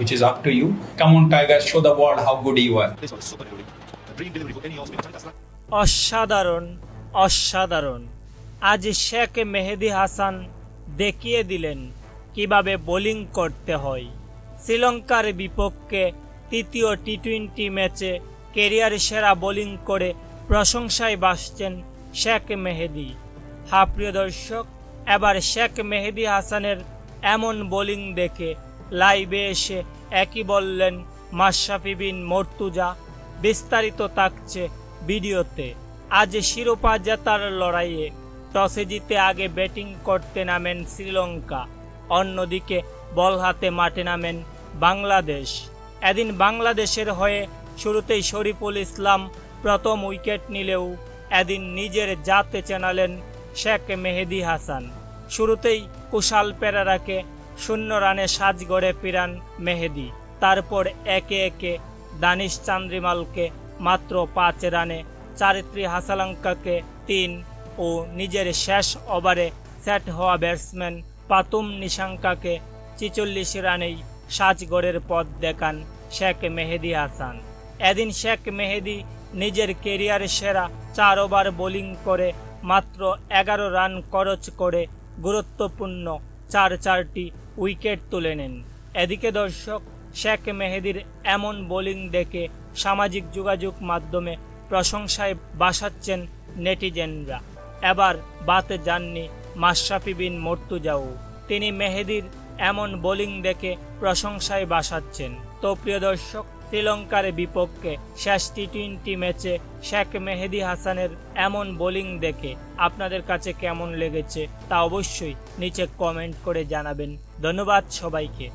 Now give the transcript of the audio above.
which is up to you. Come on, Tiger, show the world how good you are. অসাধারণ অসাধারণ আজ শেখ মেহেদি হাসান দেখিয়ে দিলেন কীভাবে বোলিং করতে হয় শ্রীলঙ্কার বিপক্ষে তৃতীয় টি টোয়েন্টি ম্যাচে কেরিয়ার সেরা বোলিং করে প্রশংসায় বাসছেন শেখ মেহেদি হা প্রিয় দর্শক এবার শেখ মেহেদি হাসানের এমন বোলিং দেখে লাইভে এসে একই বললেন, মাশরাফি বিন মর্তুজা, বিস্তারিত থাকছে ভিডিওতে। আজ শিরোপা জেতার লড়াইয়ে টসে জিতে আগে ব্যাটিং করতে নামেন শ্রীলঙ্কা, অন্যদিকে বল হাতে মাঠে নামেন বাংলাদেশ। এদিন বাংলাদেশের হয়ে শুরুতেই শরীফুল ইসলাম প্রথম উইকেট নিলেও এদিন নিজের জাতে চেনালেন শেখ মেহেদি হাসান। শুরুতেই কুশাল পেরারাকে শূন্য রানে সাজ গড়ে ফিরান মেহেদি। তারপর একে একে দানিশ চান্দ্রিমালকে মাত্র পাঁচ রানে, চারিত্রী হাসালঙ্কাকে তিন ও নিজের শেষ ওভারে সেট হওয়া ব্যাটসম্যান পাতুম নিশাঙ্কাকে ছিচল্লিশ রানেই সাজগড়ের পথ দেখান শেখ মেহেদি হাসান। এদিন শেখ মেহেদি নিজের কেরিয়ার সেরা চার ওভার বোলিং করে মাত্র এগারো রান খরচ করে গুরুত্বপূর্ণ চার চারটি উইকেট তুলে নেন। এদিকে দর্শক, শেখ মেহেদির এমন বোলিং দেখে সামাজিক যোগাযোগ মাধ্যমে প্রশংসায় বাসাচ্ছেন নেটিজেনরা। এবার বাতে যাননি মাশরাফি বিন মর্তুজাও। তিনি মেহেদির এমন বোলিং দেখে প্রশংসায় বাসাচ্ছেন। তো প্রিয় দর্শক শ্রীলঙ্কার বিপক্ষে শেষ টি টোয়েন্টি ম্যাচে শেখ মেহেদি হাসানের এমন বোলিং দেখে আপনাদের কাছে কেমন লেগেছে তা অবশ্যই নিচে কমেন্ট করে জানাবেন। ধন্যবাদ সবাইকে।